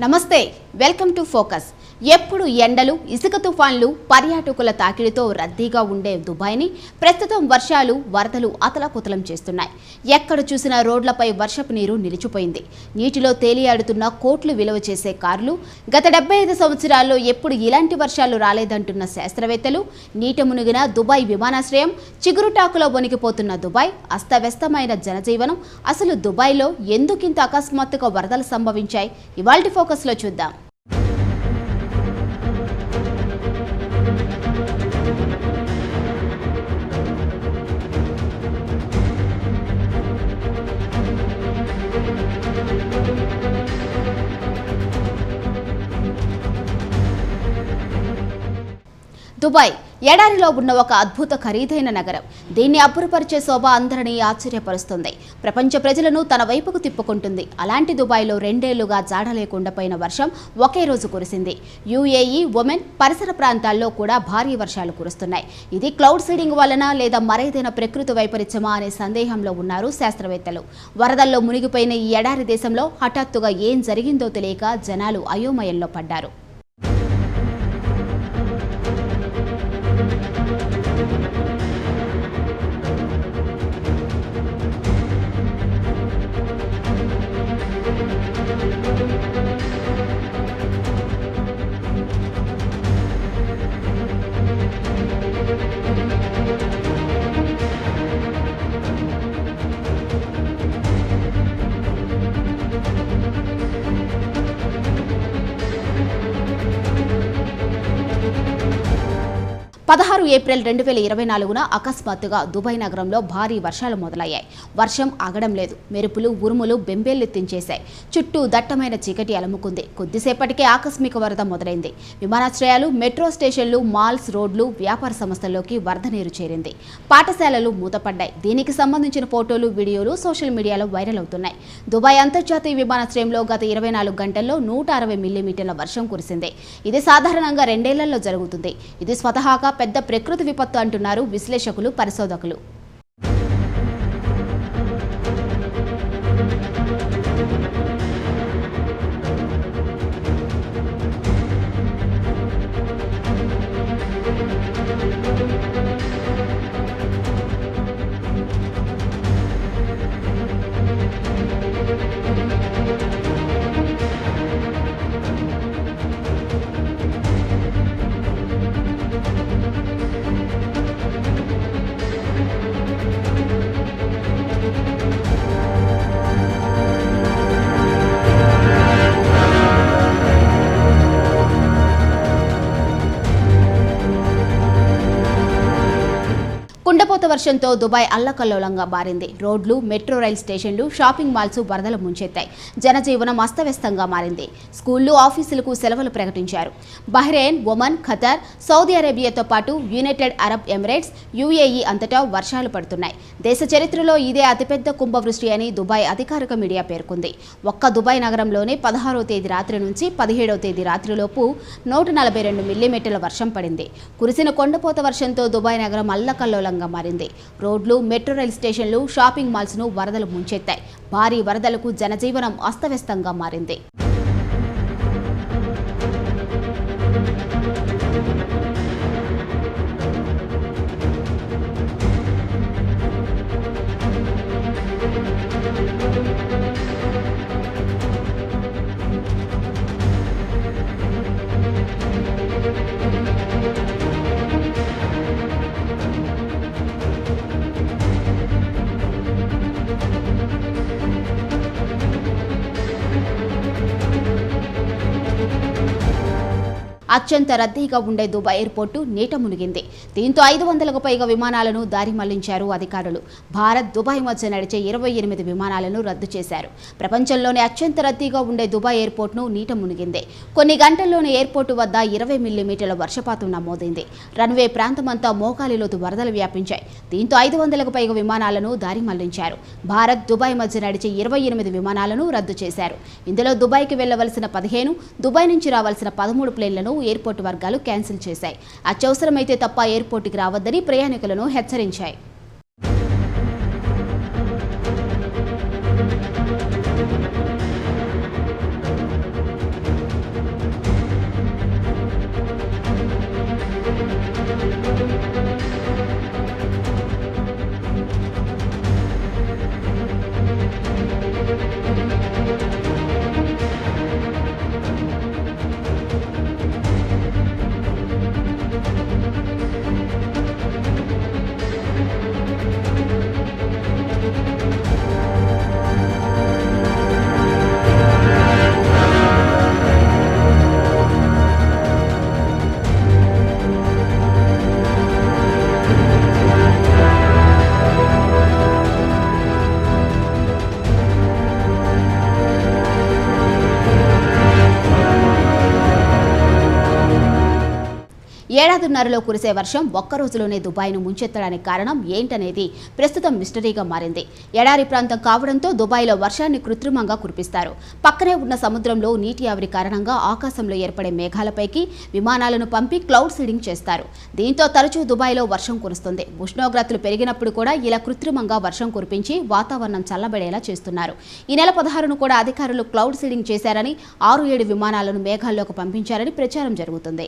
నమస్తే welcome to focus ఎప్పుడు ఎండలు ఇసుక తుఫాన్లు పర్యాటకుల తాకిడితో రద్దీగా ఉండే దుబాయ్ని ప్రస్తుతం వర్షాలు వరదలు అతలాకుతలం చేస్తున్నాయి. ఎక్కడ చూసినా రోడ్లపై వర్షపు నీరు నిలిచిపోయింది. నీటిలో తేలియాడుతున్న కోట్లు విలువ చేసే కార్లు గత డెబ్బై ఐదు సంవత్సరాల్లో ఎప్పుడు ఇలాంటి వర్షాలు రాలేదంటున్న శాస్త్రవేత్తలు నీట మునిగిన దుబాయ్ విమానాశ్రయం చిగురుటాకులో వణికిపోతున్న దుబాయ్ అస్తవ్యస్తమైన జనజీవనం అసలు దుబాయ్లో ఎందుకింత అకస్మాత్తుగా వరదలు సంభవించాయి? ఇవాల్టి ఫోకస్లో చూద్దాం. దుబాయ్ ఎడారిలో ఉన్న ఒక అద్భుత ఖరీదైన నగరం. దీన్ని అబ్బురపరిచే శోభ అందరినీ ఆశ్చర్యపరుస్తుంది. ప్రపంచ ప్రజలను తన వైపుకు తిప్పుకుంటుంది. అలాంటి దుబాయ్లో రెండేళ్ళుగా జాడలేకుండా పోయిన వర్షం ఒకే రోజు కురిసింది. యుఏఈ ఒమెన్ పరిసర ప్రాంతాల్లో కూడా భారీ వర్షాలు కురుస్తున్నాయి. ఇది క్లౌడ్ సీడింగ్ వలన లేదా మరేదైనా ప్రకృతి వైపరీత్యమా అనే సందేహంలో ఉన్నారు శాస్త్రవేత్తలు. వరదల్లో మునిగిపోయిన ఈ ఎడారి దేశంలో హఠాత్తుగా ఏం జరిగిందో తెలియక జనాలు అయోమయంలో పడ్డారు. Thank you. పదహారు ఏప్రిల్ రెండు వేల ఇరవై నాలుగున అకస్మాత్తుగా దుబాయ్ నగరంలో భారీ వర్షాలు మొదలయ్యాయి. వర్షం ఆగడం లేదు. మెరుపులు ఉరుములు బెంబేలెత్తించేశాయి చుట్టూ దట్టమైన చీకటి అలముకుంది. కొద్దిసేపటికే ఆకస్మిక వరద మొదలైంది. విమానాశ్రయాలు మెట్రో స్టేషన్లు మాల్స్ రోడ్లు వ్యాపార సంస్థల్లోకి వరద నీరు చేరింది. పాఠశాలలు మూతపడ్డాయి. దీనికి సంబంధించిన ఫోటోలు వీడియోలు సోషల్ మీడియాలో వైరల్ అవుతున్నాయి. దుబాయ్ అంతర్జాతీయ విమానాశ్రయంలో గత ఇరవై నాలుగు గంటల్లో నూట అరవై మిల్లీమీటర్ల వర్షం కురిసింది. ఇది సాధారణంగా రెండేళ్ళలో జరుగుతుంది. ఇది స్వతహాగా పెద్ద ప్రకృతి విపత్తు అంటున్నారు విశ్లేషకులు పరిశోధకులు. వర్షంతో దుబాయ్ అల్లకల్లోలంగా మారింది. రోడ్లు మెట్రో రైల్ స్టేషన్లు షాపింగ్ మాల్స్ వరదలు ముంచెత్తాయి. జనజీవనం అస్తవ్యస్తంగా మారింది. స్కూళ్ళు ఆఫీసులకు సెలవులు ప్రకటించారు. బహ్రెయిన్ ఒమన్ ఖతార్ సౌదీ అరేబియాతో పాటు యునైటెడ్ అరబ్ ఎమిరేట్స్ యుఏఈ అంతటా వర్షాలు పడుతున్నాయి. దేశ చరిత్రలో ఇదే అతిపెద్ద కుంభవృష్టి అని దుబాయ్ అధికారిక మీడియా పేర్కొంది. ఒక్క దుబాయ్ నగరంలోనే పదహారవ తేదీ రాత్రి నుంచి పదిహేడవ తేదీ రాత్రిలోపు నూట నలభై రెండు మిల్లీమీటర్ల వర్షం పడింది. కురిసిన కొండపోత వర్షంతో దుబాయ్ నగరం అల్లకల్లోలంగా మారింది. రోడ్లు మెట్రో రైల్ స్టేషన్లు షాపింగ్ మాల్స్ను వరదలు ముంచెత్తాయి. భారీ వరదలకు జనజీవనం అస్తవ్యస్తంగా మారింది. అత్యంత రద్దీగా ఉండే దుబాయ్ ఎయిర్పోర్టు నీట మునిగింది. దీంతో ఐదు వందలకు పైగా విమానాలను దారి మళ్ళించారు అధికారులు. భారత్ దుబాయ్ మధ్య నడిచే ఇరవై ఎనిమిది విమానాలను రద్దు చేశారు. ప్రపంచంలోనే అత్యంత రద్దీగా ఉండే దుబాయ్ ఎయిర్పోర్ట్ను నీట మునిగింది. కొన్ని గంటల్లోనే ఎయిర్పోర్టు వద్ద ఇరవై మిల్లీమీటర్ల వర్షపాతం నమోదైంది. రన్వే ప్రాంతమంతా మోకాలిలోతు వరదలు వ్యాపించాయి. దీంతో ఐదు వందలకు పైగా విమానాలను దారి మళ్ళించారు. భారత్ దుబాయ్ మధ్య నడిచే ఇరవై ఎనిమిది విమానాలను రద్దు చేశారు. ఇందులో దుబాయ్కి వెళ్ళవలసిన పదిహేను దుబాయ్ నుంచి రావాల్సిన పదమూడు ప్లేన్లను ఎయిర్పోర్టు వర్గాలు క్యాన్సిల్ చేశాయి. అత్యవసరమైతే తప్ప ఎయిర్పోర్టుకి రావద్దని ప్రయాణికులను హెచ్చరించాయి. ఏడాదిన్నరలో కురిసే వర్షం ఒక్క రోజులోనే దుబాయ్ను ముంచెత్తడానికి కారణం ఏంటనేది ప్రస్తుతం మిస్టరీగా మారింది. ఎడారి ప్రాంతం కావడంతో దుబాయ్లో వర్షాన్ని కృత్రిమంగా కురిపిస్తారు. పక్కనే ఉన్న సముద్రంలో నీటి ఆవిరి కారణంగా ఆకాశంలో ఏర్పడే మేఘాలపైకి విమానాలను పంపి క్లౌడ్ సీడింగ్ చేస్తారు. దీంతో తరచూ దుబాయ్లో వర్షం కురుస్తుంది. ఉష్ణోగ్రతలు పెరిగినప్పుడు కూడా ఇలా కృత్రిమంగా వర్షం కురిపించి వాతావరణం చల్లబడేలా చేస్తున్నారు. ఈ నెల పదహారును కూడా అధికారులు క్లౌడ్ సీడింగ్ చేశారని ఆరు ఏడు విమానాలను మేఘాల్లోకి పంపించారని ప్రచారం జరుగుతుంది.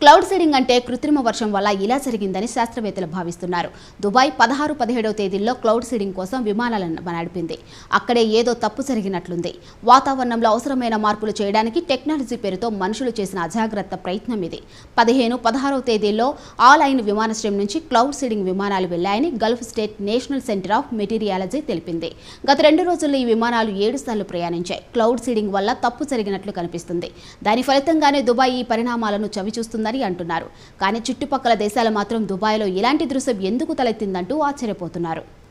Cloud seeding అంటే కృత్రిమ వర్షం వల్ల ఇలా జరిగిందని శాస్త్రవేత్తలు భావిస్తున్నారు. దుబాయ్ పదహారు పదిహేడవ తేదీల్లో క్లౌడ్ సీడింగ్ కోసం విమానాలను నడిపింది. అక్కడే ఏదో తప్పు జరిగినట్లుంది. వాతావరణంలో అవసరమైన మార్పులు చేయడానికి టెక్నాలజీ పేరుతో మనుషులు చేసిన అజాగ్రత్త ప్రయత్నం ఇది. పదిహేను పదహారవ తేదీల్లో ఆల్ అయిన విమానాశ్రయం నుంచి క్లౌడ్ సీడింగ్ విమానాలు వెళ్ళాయని Gulf state national centre of meteorology తెలిపింది. గత రెండు రోజుల్లో ఈ విమానాలు ఏడు సార్లు ప్రయాణించాయి. క్లౌడ్ సీడింగ్ వల్ల తప్పు జరిగినట్లు కనిపిస్తుంది. దాని ఫలితంగానే దుబాయ్ ఈ పరిణామాలను చవిచూస్తుందని అంటున్నారు. కానీ చుట్టుపక్కల దేశాలు మాత్రం దుబాయ్లో ఇలాంటి దృశ్యం ఎందుకు తలెత్తిందంటూ ఆశ్చర్యపోతున్నారు.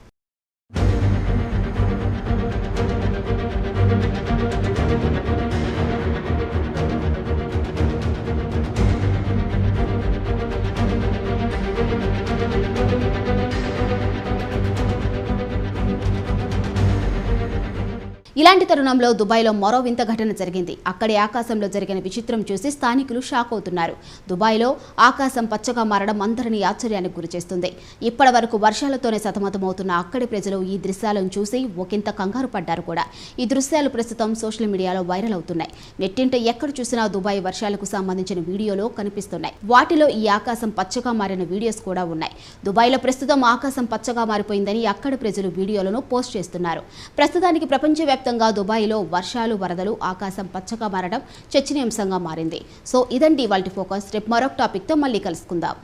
ఇలాంటి తరుణంలో దుబాయ్లో మరో వింత ఘటన జరిగింది. అక్కడి ఆకాశంలో జరిగిన విచిత్రం చూసి స్థానికులు షాక్ అవుతున్నారు. దుబాయ్లో ఆకాశం పచ్చగా మారడం అందరినీ ఆశ్చర్యానికి గురిచేస్తుంది ఇప్పటి వరకు వర్షాలతోనే సతమతమవుతున్న అక్కడి ప్రజలు ఈ దృశ్యాలను చూసి ఒకంత కంగారు పడ్డారు కూడా. ఈ దృశ్యాలు ప్రస్తుతం సోషల్ మీడియాలో వైరల్ అవుతున్నాయి. నెట్టింట ఎక్కడ చూసినా దుబాయ్ వర్షాలకు సంబంధించిన వీడియోలో కనిపిస్తున్నాయి. వాటిలో ఈ ఆకాశం పచ్చగా మారిన వీడియోస్ కూడా ఉన్నాయి. దుబాయ్లో ప్రస్తుతం ఆకాశం పచ్చగా మారిపోయిందని అక్కడి ప్రజలు వీడియోలను పోస్ట్ చేస్తున్నారు. ప్రస్తుతానికి ప్రపంచవ్యాప్తంగా దుబాయ్లో వర్షాలు వరదలు ఆకాశం పచ్చగా మారడం చర్చనీయాంశంగా మారింది. సో ఇదండి వాళ్ళ ఫోకస్. రేపు మరొక టాపిక్తో మళ్ళీ కలుసుకుందాం.